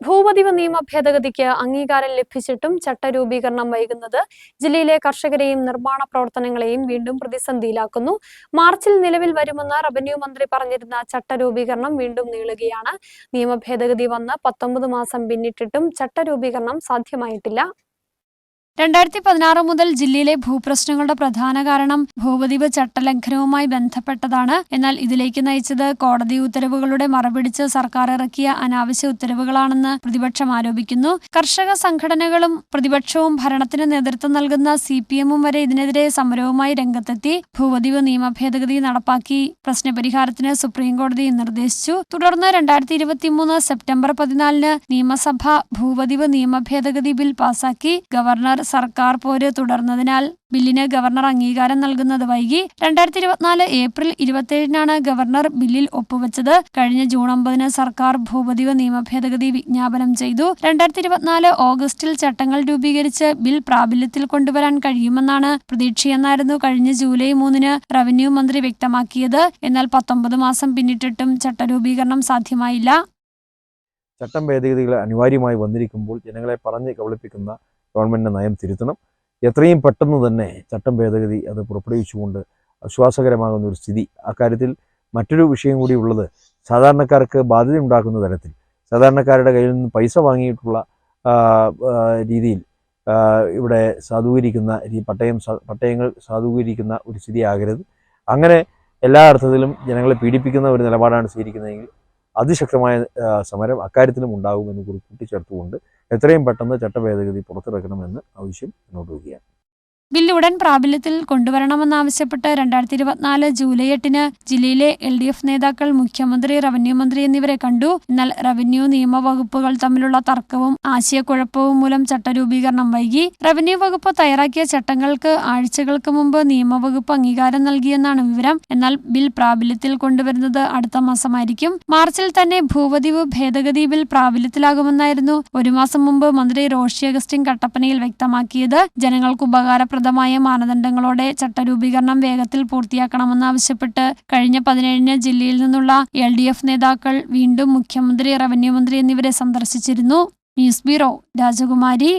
ഭൂപതിവ് നിയമ ഭേദഗതിക്ക് അംഗീകാരം ലഭിച്ചിട്ടും ചട്ടരൂപീകരണം വൈകുന്നത് ജില്ലയിലെ കർഷകരെയും നിർമ്മാണ പ്രവർത്തനങ്ങളെയും വീണ്ടും പ്രതിസന്ധിയിലാക്കുന്നു. മാർച്ചിൽ നിലവിൽ വരുമെന്ന് റവന്യൂ മന്ത്രി പറഞ്ഞിരുന്ന ചട്ടരൂപീകരണം വീണ്ടും നീളുകയാണ്. നിയമ ഭേദഗതി വന്ന് പത്തൊമ്പത് മാസം പിന്നിട്ടിട്ടും ചട്ടരൂപീകരണം സാധ്യമായിട്ടില്ല. രണ്ടായിരത്തി പതിനാറ് മുതൽ ജില്ലയിലെ ഭൂപ്രശ്നങ്ങളുടെ പ്രധാന കാരണം ഭൂപതിവ് ചട്ടലംഘനവുമായി ബന്ധപ്പെട്ടതാണ്. എന്നാൽ ഇതിലേക്ക് നയിച്ചത് കോടതി ഉത്തരവുകളുടെ മറപിടിച്ച് സർക്കാർ ഇറക്കിയ അനാവശ്യ ഉത്തരവുകളാണെന്ന് പ്രതിപക്ഷം ആരോപിക്കുന്നു. കർഷക സംഘടനകളും പ്രതിപക്ഷവും ഭരണത്തിന് നേതൃത്വം നൽകുന്ന സി പി എമ്മും വരെ ഇതിനെതിരെ സമരവുമായി രംഗത്തെത്തി. ഭൂപതിവ് നിയമ ഭേദഗതി നടപ്പാക്കി പ്രശ്നപരിഹാരത്തിന് സുപ്രീംകോടതി നിർദ്ദേശിച്ചു. തുടർന്ന് രണ്ടായിരത്തി ഇരുപത്തിമൂന്ന് സെപ്റ്റംബർ പതിനാലിന് നിയമസഭ ഭൂപതിവ് നിയമ ഭേദഗതി ബിൽ പാസാക്കി. ഗവർണർ സർക്കാർ പോര് തുടർന്നതിനാൽ ബില്ലിന് ഗവർണർ അംഗീകാരം നൽകുന്നത് വൈകി രണ്ടായിരത്തി ഇരുപത്തിനാല് ഏപ്രിൽ ഇരുപത്തിയേഴിനാണ് ഗവർണർ ബില്ലിൽ ഒപ്പുവെച്ചത്. കഴിഞ്ഞ ജൂൺ ഒമ്പതിന് സർക്കാർ ഭൂപതിവ് നിയമ ഭേദഗതി വിജ്ഞാപനം ചെയ്തു. രണ്ടായിരത്തി ഇരുപത്തിനാല് ഓഗസ്റ്റിൽ ചട്ടങ്ങൾ രൂപീകരിച്ച് ബിൽ പ്രാബല്യത്തിൽ കൊണ്ടുവരാൻ കഴിയുമെന്നാണ് പ്രതീക്ഷയെന്നായിരുന്നു കഴിഞ്ഞ ജൂലൈ മൂന്നിന് റവന്യൂ മന്ത്രി വ്യക്തമാക്കിയത്. എന്നാൽ പത്തൊമ്പത് മാസം പിന്നിട്ടിട്ടും ചട്ടരൂപീകരണം സാധ്യമായില്ല. ചട്ടം ഭേദഗതികൾ അനിവാര്യമായി വന്നിരിക്കുമ്പോൾ ജനങ്ങളെ പറഞ്ഞ് കബളിപ്പിക്കുന്ന ഗവൺമെന്റ് നയം തിരുത്തണം. എത്രയും പെട്ടെന്ന് തന്നെ ചട്ടം ഭേദഗതി അത് പുറപ്പെടുവിച്ചുകൊണ്ട് ആശ്വാസകരമാകുന്ന ഒരു സ്ഥിതി. അക്കാര്യത്തിൽ മറ്റൊരു വിഷയം കൂടി ഉള്ളത് സാധാരണക്കാർക്ക് ബാധ്യത ഉണ്ടാക്കുന്ന തരത്തിൽ. സാധാരണക്കാരുടെ കയ്യിൽ നിന്ന് പൈസ വാങ്ങിയിട്ടുള്ള രീതിയിൽ ഇവിടെ സാധൂകരിക്കുന്ന ഈ പട്ടയം പട്ടയങ്ങൾ സാധൂകരിക്കുന്ന ഒരു സ്ഥിതി ആകരുത്. അങ്ങനെ എല്ലാ അർത്ഥത്തിലും ജനങ്ങളെ പീഡിപ്പിക്കുന്ന ഒരു നിലപാടാണ് സ്വീകരിക്കുന്നതെങ്കിൽ അതിശക്തമായ സമരം അക്കാര്യത്തിലും ഉണ്ടാകുമെന്ന് കൂടി കൂട്ടിച്ചേർത്തുകൊണ്ട് എത്രയും പെട്ടെന്ന് ചട്ടഭേദഗതി പുറത്തിറക്കണമെന്ന് ആവശ്യം മുന്നോട്ട് വരികയാണ്. ബിൽ ഉടൻ പ്രാബല്യത്തിൽ കൊണ്ടുവരണമെന്നാവശ്യപ്പെട്ട് രണ്ടായിരത്തി ഇരുപത്തിനാല് ജൂലൈ എട്ടിന് ജില്ലയിലെ എൽ ഡി എഫ് നേതാക്കൾ മുഖ്യമന്ത്രി റവന്യൂ മന്ത്രി എന്നിവരെ കണ്ടു. എന്നാൽ റവന്യൂ നിയമവകുപ്പുകൾ തമ്മിലുള്ള തർക്കവും ആശയക്കുഴപ്പവും മൂലം ചട്ടരൂപീകരണം വൈകി. റവന്യൂ വകുപ്പ് തയ്യാറാക്കിയ ചട്ടങ്ങൾക്ക് ആഴ്ചകൾക്ക് മുമ്പ് നിയമവകുപ്പ് അംഗീകാരം നൽകിയെന്നാണ് വിവരം. എന്നാൽ ബിൽ പ്രാബല്യത്തിൽ കൊണ്ടുവരുന്നത് അടുത്ത മാസമായിരിക്കും. മാർച്ചിൽ തന്നെ ഭൂപതിവ് ഭേദഗതി ബിൽ പ്രാബല്യത്തിലാകുമെന്നായിരുന്നു ഒരു മാസം മുമ്പ് മന്ത്രി റോഷി അഗസ്റ്റിൻ കട്ടപ്പനയിൽ വ്യക്തമാക്കിയത്. ജനങ്ങൾക്ക് ഉപകാരപ്രദമായ മാനദണ്ഡങ്ങളോടെ ചട്ടരൂപീകരണം വേഗത്തിൽ പൂർത്തിയാക്കണമെന്നാവശ്യപ്പെട്ട് കഴിഞ്ഞ പതിനേഴിന് ജില്ലയിൽ നിന്നുള്ള എൽ ഡി എഫ് നേതാക്കൾ വീണ്ടും മുഖ്യമന്ത്രി റവന്യൂ മന്ത്രി എന്നിവരെ സന്ദർശിച്ചിരുന്നു. ന്യൂസ് ബ്യൂറോ രാജകുമാരി.